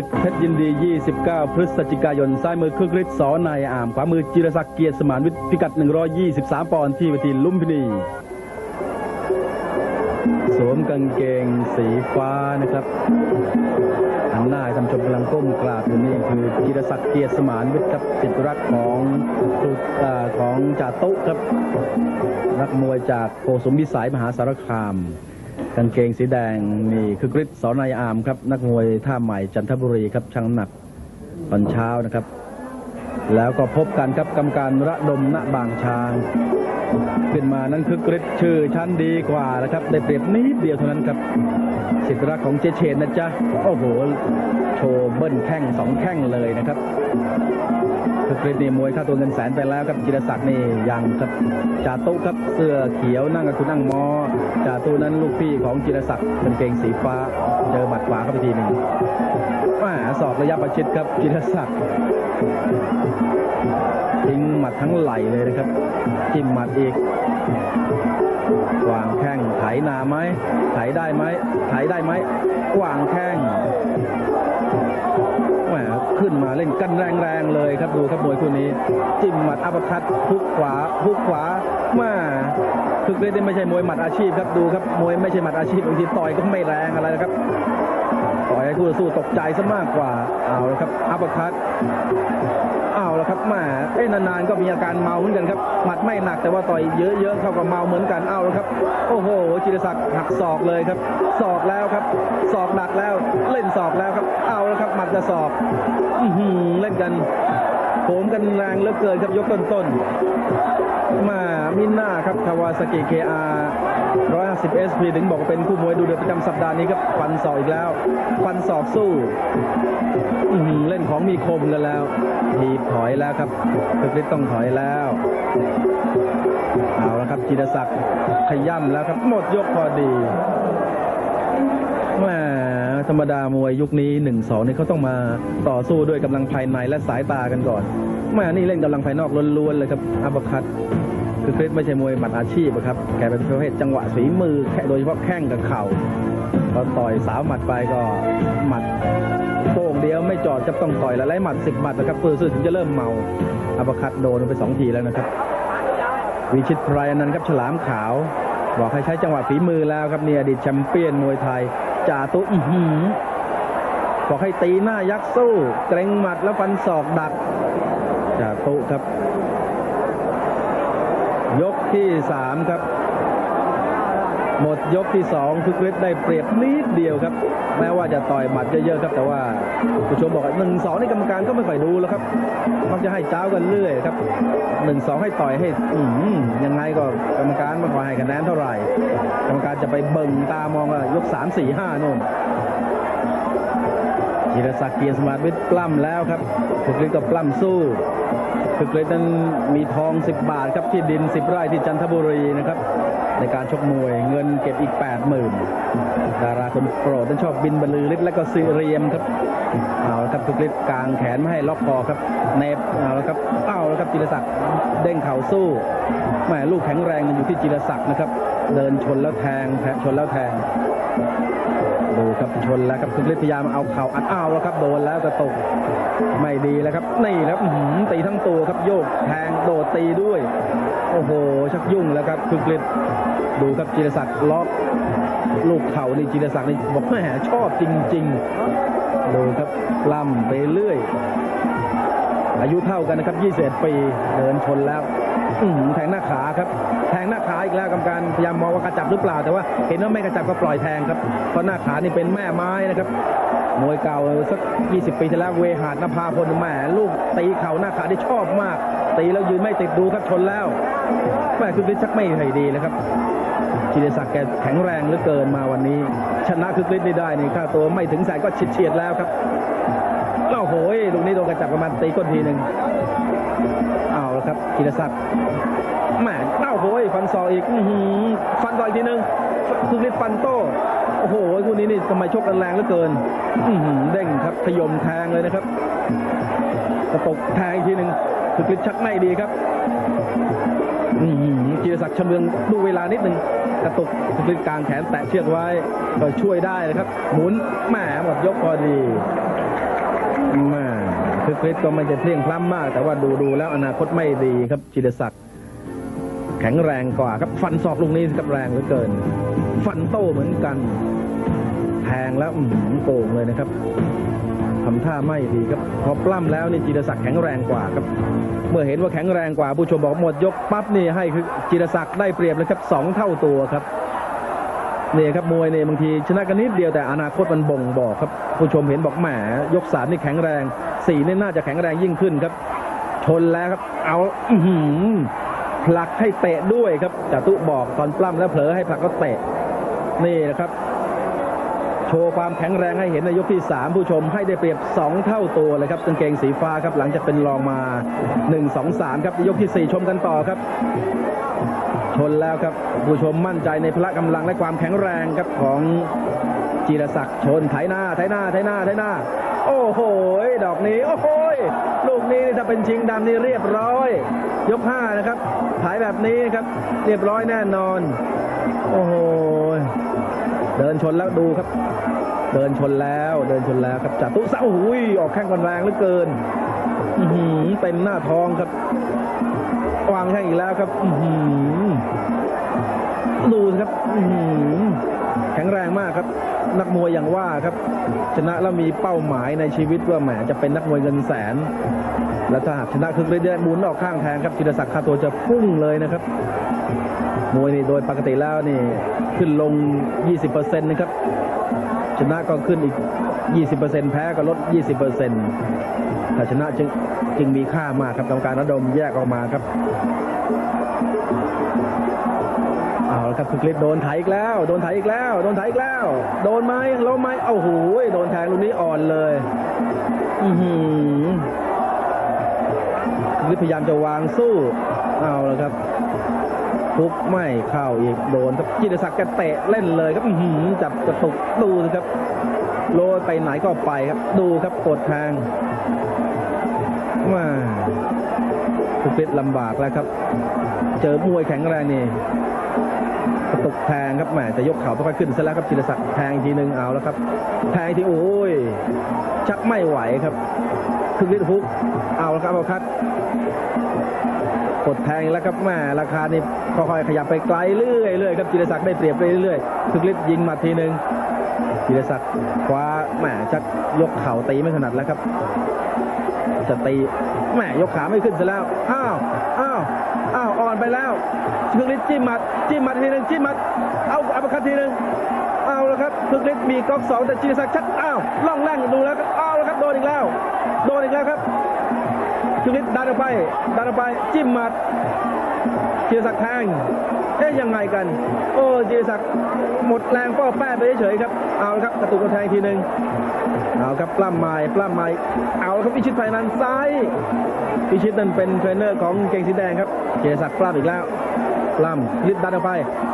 ศึกเพชรยินดี 29 พฤศจิกายน ซ้ายมือคึกฤทธิ์สอนายอาม ขวามือจิรศักดิ์เกียรติสมานวิทย์พิกัด 123 ปอนด์ที่เวทีลุมพินี สวมกางเกงสีฟ้านะครับหันหน้าท่านชมกำลังก้มกราบอยู่นี่คือจิรศักดิ์เกียรติสมานวิทย์ครับสิทธิรักของสุดอ่าของจ่าตุครับนักมวยจากโกสมพิสัยมหาสารคาม กางเกงสีแดงนี่คือกริชสอนายอามครับ นักมวยท่าใหม่จันทบุรีครับช่างน้ำหนักตอนเช้านะครับ แล้วก็พบกันครับกรรมการระดมณบางช้าง ขึ้นมานั่นคือกริชชื่อชั้นดีกว่านะครับ ได้เปรียบนิดเดียวเท่านั้นครับ สิทธิรักของเจเชนนะจ๊ะ โอ้โห โชว์เบิ้ลแข้งสองแข้งเลยนะครับคือกริชนี่มวยค่าตัวเงินแสนไปแล้วครับจิรศักดิ์นี่ยังครับจ่าตุครับเสื้อเขียวนั่งกับคุณนั่งมอจ่าตุนั้นลูกพี่ของจิรศักดิ์เป็นเกงสีฟ้าเจอหมัดขวาเข้าไปทีหนึ่งแหมาสอบระยะประชิดครับจิรศักดิ์ ทิ้งหมัดทั้งไหลเลยนะครับจิ้มหมัดอีกวางแข้งไถนาไหมไถได้ไหมไถได้ไหมวางแข้งแหมขึ้นมาเล่นกันแรงๆเลยครับดูครับมวยคู่นี้ จิ้มหมัดอัปเปอร์คัตพุกขวาพุกขวาแมาคึกเล่นนี่ไม่ใช่มวยหมัดอาชีพครับดูครับมวยไม่ใช่หมัดอาชีพบางทีต่อยก็ไม่แรงอะไรนะครับ ต่อยให้คู่ต่อสู้ตกใจซะมากกว่าเอาละครับอัปเปอร์คัตเอาละครับแม่เอ้ยนานๆก็มีอาการเมาเหมือนกันครับหมัดไม่หนักแต่ว่าต่อยเยอะๆเข้ากับเมาเหมือนกันเอาละครับ โอ้โหจิรศักดิ์หักศอกเลยครับศอกแล้วครับศอกหนักแล้วเล่นศอกแล้วครับ เอาละครับหมัดจะศอกอเล่นกัน โผมกันแรงเหลือเกินครับยกต้นๆมามิน่าครับคาวาซากิเคอา150 SP ถึงบอกว่าเป็นคู่มวยดูเดือดประจำสัปดาห์นี้ครับฟันศอกอีกแล้วฟันศอกสู้เล่นของมีคมกันแล้วทีถอยแล้วครับคึกฤทธิ์ต้องถอยแล้วเอาละครับจิรศักดิ์ขย่ำแล้วครับหมดยกพอดีแธรรมดามวยยุคนี้1นสองนี่เขาต้องมาต่อสู้ด้วยกำลังภายในและสายตากันก่อนแม่นี่เล่นกำลังภายนอกล้วนๆเลยครับอัปคัตคือคริสไม่ใช่มวยหมัดอาชีพอะครับแกเป็นประเภทจังหวะฝีมือแค่โดยเฉพาะแข้งกับเข่าพอต่อยสาวหมัดไปก็หมัดโป้งเดียวไม่จอดจะต้องต่อยแล้วไล่หมัดสิบหมัดนะครับเพื่อซื่อถึงจะเริ่มเมาอัปคัตโดนไปสองทีแล้วนะครับวิชิตไพรนันครับฉลามขาว บอกให้ใช้จังหวะฝีมือแล้วครับนี่อดีตแชมเปี้ยนมวยไทย จ่าตุอื้อหือบอกให้ตีหน้ายักษ์สู้ เกรงหมัดแล้วฟันศอกดักจ่าตุครับ ยกที่สามครับ หมดยกที่สองทุกฤทธิ์ได้เปรียบนิดเดียวครับ แม้ว่าจะต่อยหมัดเยอะๆครับ แต่ว่าผู้ชมบอกว่าหนึ่งสองในกรรมการก็ไม่ค่อยดูแล้วครับมักจะให้เจ้ากันเรื่อยครับหนึ่งสองให้ต่อยให้อืยังไงก็กรรมการไม่ค่อยให้คะแนนเท่าไหร่ กรรมการจะไปเบิ่งตามองว่ายกสามสี่ห้าโน่นจิรศักดิ์เกียรติสมาร์ทวิทย์ปล้ำแล้วครับทุกฤทธิ์ก็ปล้ำสู้ทุกฤทธิ์นั้นมีทอง 10 บาทครับที่ดิน 10 ไร่ที่จันทบุรีนะครับ ในการชกมวยเงินเก็บอีก 80,000 ดาราคนโปรดนั้นชอบบินบรรลือฤทธิ์และก็ซีเรียมครับเอาละครับทุกฤทธิ์กลางแขนไม่ให้ล็อกคอครับเนบเอาละครับเอาละครับจิรศักดิ์เด้งเข่าสู้แม่ลูกแข็งแรงมันอยู่ที่จิรศักดิ์นะครับ เดินชนแล้วแทงแทงชนแล้วแทง ดูครับชนแล้วครับทุกฤทธิ์พยายามเอาเข่าอัดอ้าวแล้วครับโดนแล้วกระตกไม่ดีแล้วครับนี่แล้วหือตีทั้งตัวครับโยกแทงโดดตีด้วย โอ้โห ชักยุ่งแล้วครับทุกฤทธิ์ดูครับจิรศักดิ์ล็อกลูกเข่านี่จิรศักดิ์นี่บอกแหมชอบจริง ๆ ดูครับล่ำไปเรื่อย อายุเท่ากันนะครับ 21 ปี เดินชนแล้ว แทงหน้าขาครับ แทงหน้าขาอีกแล้วกรรมการพยายามมองว่ากระจับหรือเปล่า แต่ว่าเห็นว่าไม่กระจับก็ปล่อยแทงครับเพราะหน้าขานี่เป็นแม่ไม้นะครับมวยเก่าสัก 20 ปีที่แล้วเวหาดนภาพลแหมลูกตีเข่าหน้าขาที่ชอบมาก ตีแล้วยืนไม่ติดดูครับชนแล้วแม่คือฤทธิ์ชักไม่ค่อยดีเลยครับจิรศักดิ์แกแข็งแรงเหลือเกินมาวันนี้ ชนะคึกฤทธิ์ไม่ได้นี่ค่าตัวไม่ถึงแสนก็เฉียดแล้วครับ เอ้าโหยลูกนี้โดนกระจับประมาณตีก้นทีหนึ่งเอาละครับธีรศักดิ์แหมเอ้าโหยฟันศออีกอื้อหือฟันต่ออีกทีหนึ่งคือฤทธิ์ฟันโตโอ้โหคู่นี้นี่ทำไมชกกันแรงเหลือเกินอื้อหือเด้งครับขยมแทงเลยนะครับกระตกแทงอีกทีหนึ่งคือฤทธิ์ชักไม่ดีครับอื้มกีรศักดิ์ชำเลืองดูเวลานิดหนึ่งกระตุกคือฤทธิ์กลางแขนแตะเชือกไว้ก็ช่วยได้นะครับ หมุนแหมหมดยกพอดี กฤษก็ไม่จะเพลียงพล้ำมาก แต่ว่าดูดูแล้วอนาคตไม่ดีครับจิรศักดิ์แข็งแรงกว่าครับ ฟันศอกลูกนี้ครับแรงเหลือเกิน ฟันโต้เหมือนกันแทงแล้วโก่งเลยนะครับทำท่าไม่ดีครับพอปล้ำแล้วนี่จิรศักดิ์แข็งแรงกว่าครับ เมื่อเห็นว่าแข็งแรงกว่าผู้ชมบอกหมดยกปั๊บนี่ให้คือจิรศักดิ์ได้เปรียบเลยครับสองเท่าตัวครับ นี่ครับมวยเนี่ยบางทีชนะกันนิดเดียวแต่อนาคตมันบ่งบอกครับ ผู้ชมเห็นบอกแหมยกสามนี่แข็งแรงสี่นี่น่าจะแข็งแรงยิ่งขึ้นครับ ชนแล้วครับ เอาอืผลักให้เตะด้วยครับจาตุบอกตอนปล้ำแล้วเผลอให้ผลักก็เตะนี่นะครับ โชว์ความแข็งแรงให้เห็นในยกที่ 3 ผู้ชมให้ได้เปรียบ 2 เท่าตัวเลยครับกางเกงสีฟ้าครับหลังจากเป็นรองมา 1 2 3 ครับยกทีสี่4 ชมกันต่อครับ ชนแล้วครับผู้ชมมั่นใจในพละกำลังและความแข็งแรงครับของจีรศักดิ์ชนไถหน้าไถหน้าไถหน้าไถหน้า โอ้โหดอกนี้โอ้โหลูกนี้ถ้าเป็นชิงดำนี่เรียบร้อย ยกห้านะครับถ่ายแบบนี้ครับ เรียบร้อยแน่นอน โอ้โห เดินชนแล้วดูครับ เดินชนแล้วเดินชนแล้วครับจัตุสะโอ้โหออกแข้งกันแรงเหลือเกินอืเต็มหน้าท้องครับวางแข้งอีกแล้วครับอืดูครับอืแข็งแรงมากครับ นักมวยอย่างว่าครับ ชนะแล้วมีเป้าหมายในชีวิตว่าแหมจะเป็นนักมวยเงินแสน และถ้าหากชนะคือเรื่อยๆหมุนออกข้างแทงครับจิรศักดิ์ค่าตัวจะพุ่งเลยนะครับ มวยนี่โดยปกติแล้วนี่ขึ้นลง 20%นะครับ ชนะก็ขึ้นอีก 20%แพ้ก็ลด 20%ถ้าชนะจึงจึงมีค่ามากครับกรรมการระดมแยกออกมาครับเอาละครับคึกฤทธิ์โดนไถอีกแล้ว โดนไถอีกแล้ว โดนไถอีกแล้ว โดนไหมยังล้มไหมเอ้าโหยโดนแทงลูกนี้อ่อนเลย อือหือ ฤทธิ์พยายามจะวางสู้เอาแล้วครับทุกไม่เข้าอีกโดนครับจิตศักดิ์แกเตะเล่นเลยครับหือจับกระตุกดูนะครับโรยไปไหนก็ไปครับ ดูครับกดทางมาคือเฟสลำบากแล้วครับ เจอมวยแข็งแรงนี่ กระตุกแทงครับแหมจะยกเข่าต้องค่อยขึ้นซะแล้วครับจิรศักดิ์แทงอีกทีหนึ่งเอาแล้วครับแทงอีกทีโอ้ยชักไม่ไหวครับคือฤทธิ์ฮุกเอาแล้วครับเอาคัดกดแทงแล้วครับแม่ราคานี่ค่อยๆขยับไปไกลเรื่อยๆครับจิรศักดิ์ได้เปรียบไปเรื่อยๆคึกฤทธิ์ยิงมาทีหนึ่งจิรศักดิ์คว้าแหม่ชักยกเข่าตีไม่ถนัดแล้วครับจะตีแหม่ยกขาไม่ขึ้นซะแล้วอ้วอ้าวอ้าวอ่อนไปแล้ว คึกฤทธิ์จิ้มหมัดจิ้มหมัดทีหนึ่งจิ้มหมัดเอาอัปคัตทีหนึ่งเอาแล้วครับคึกฤทธิ์มีก๊อกสองแต่จิรศักดิ์ชักอ้าวล่องแรงดูแล้วครับเอาแล้วครับโดนอีกแล้ว โดนอีกแล้วครับชุลิตดันออกไปดันออกไปจิ้มหมัดเจียศักดิ์แทงเอ๊ยยังไงกัน โอ้เจียศักดิ์หมดแรงป้อแป้ไปเฉยๆครับเอาและครับกระตุกกระแทงทีหนึ่งเอาครับปล้ำไม้ปล้ำไม้เอาละครับพิชิตไฟนั้นซ้ายพิชิตนั่นเป็นเทรนเนอร์ของเก่งสีแดงครับเจียศักปล้ำอีกแล้ว ล้ำลิดดันออกไป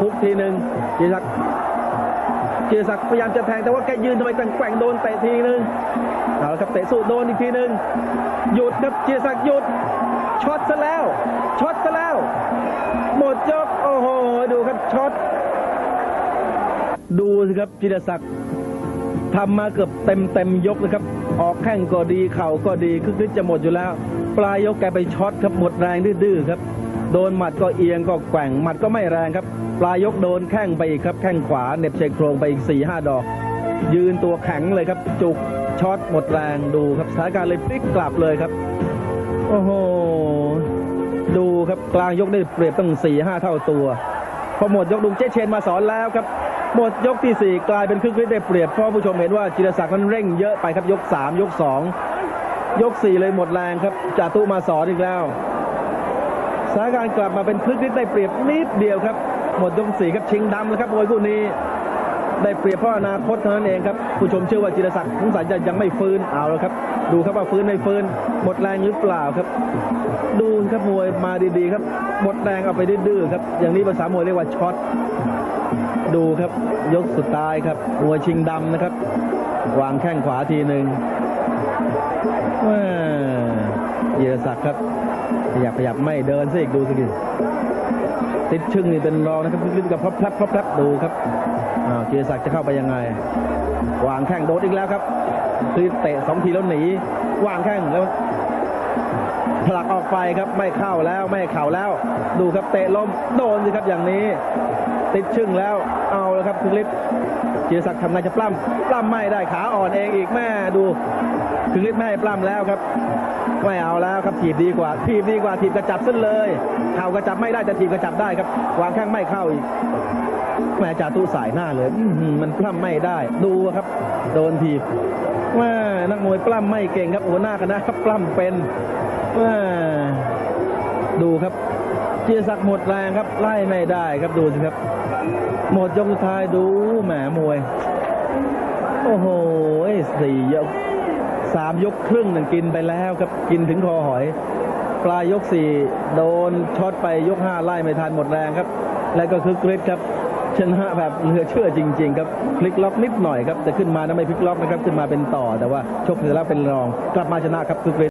ทุกทีหนึ่งเจียศักดิ์เจียศักดิ์พยายามจะแทงแต่ว่าแกยืนทำไมแกว่งโดนเตะทีหนึ่งเอาละครับเตะสู้โดนอีกทีหนึ่งหยุดครับเจียศักดิ์หยุดช็อตซะแล้วช็อตซะแล้ว หมดยกโอ้โหดูครับช็อตดูสิครับจิรศักดิ์ทำมาเกือบเต็มเต็มยกนะครับ ออกแข้งก็ดีเข่าก็ดีคึกฤทธิ์จะหมดอยู่แล้ว ปลายยกแกไปช็อตครับหมดแรงดื้อๆครับ โดนหมัดก็เอียงก็แกว่งหมัดก็ไม่แรงครับ ปลายยกโดนแข้งไปอีกครับ แข้งขวาเน็บเชายโครงไปอีกสี่ห้าดอก ยืนตัวแข็งเลยครับ จุกช็อตหมดแรงดูครับสถานการณ์เลยพลิกกลับเลยครับ โอ้โหดูครับกลางยกได้เปรียบตั้งสี่ห้าเท่าตัวพอหมดยกดุงเจเชนมาสอนแล้วครับ หมดยกที่สี่กลายเป็นครึ่งฤทธิ์ได้เปรียบเพราะผู้ชมเห็นว่าจิรศักดิ์นั้นเร่งเยอะไปครับยกสามยกสองยกสี่เลยหมดแรงครับจาตุมาสอนอีกแล้ว สถานการณ์กลับมาเป็นครึ่งฤทธิ์ได้เปรียบนิดเดียวครับ หมดยกสี่ครับชิงดำแล้วครับมวยคู่นี้ ได้เปรียบเพราะอนาคตเท่านั้นเองครับ ผู้ชมเชื่อว่าจิรศักดิ์สงสัยจะยังไม่ฟื้นเอาแล้วครับ ดูครับว่าฟื้นไม่ฟื้น หมดแรงหรือเปล่าครับ ดูครับมวยมาดีๆครับ หมดแรงเอาไปดื้อๆครับ อย่างนี้ภาษามวยเรียกว่าช็อตดูครับยกสุดท้ายครับมวยชิงดำนะครับ วางแข้งขวาทีหนึ่งแม่จิรศักดิ์ครับ ขยับขยับไม่เดินซิอีกดูสิติดชึ่งนี่เป็นรองนะครับลึกๆกับพลับพลับพลับพลับดูครับอ้าวเจียศักดิ์จะเข้าไปยังไง วางแข้งโดดอีกแล้วครับ คือเตะสองทีแล้วหนี วางแข้งแล้วผลักออกไปครับไม่เข้าแล้วไม่เข่าแล้ว ดูครับเตะล้มโดนสิครับอย่างนี้ ติดชึ่งแล้วเอาว ครับคึกฤทธิ์เจียศักดิ์ทำไงจะปล้ำปล้ำไม่ได้ขาอ่อนเองอีกแม่ดูคึกฤทธิ์ไม่ให้ปล้ำแล้วครับไม่เอาแล้วครับถีบดีกว่าถีบดีกว่าถีบกระจับซะเลยเข่ากระจับไม่ได้แต่ถีบกระจับได้ครับวางแข้งไม่เข้าอีกแม่จ่าตู้สายหน้าเลยมันปล้ำไม่ได้ดูครับ โดนถีบแม่นักมวยปล้ำไม่เก่งครับหัวหน้าคณะครับปล้ำเป็นแม่ดูครับเจียศักดิ์หมดแรงครับไล่ไม่ได้ครับดูสิครับ หมดยกสุดท้ายดูแหมมวย โอ้โหสี่ยกสามยกครึ่งหนึ่งกินไปแล้วครับกินถึงคอหอย ปลายยกสี่โดนช็อตไปยกห้าไล่ไม่ทันหมดแรงครับ แล้วก็คือกริดครับชนะแบบเหลือเชื่อจริง ๆ ครับพลิกล็อกนิดหน่อยครับแต่ขึ้นมานะไม่พลิกล็อกนะครับขึ้นมาเป็นต่อแต่ว่าชกเสร็จแล้วเป็นรอง กลับมาชนะครับคือกริด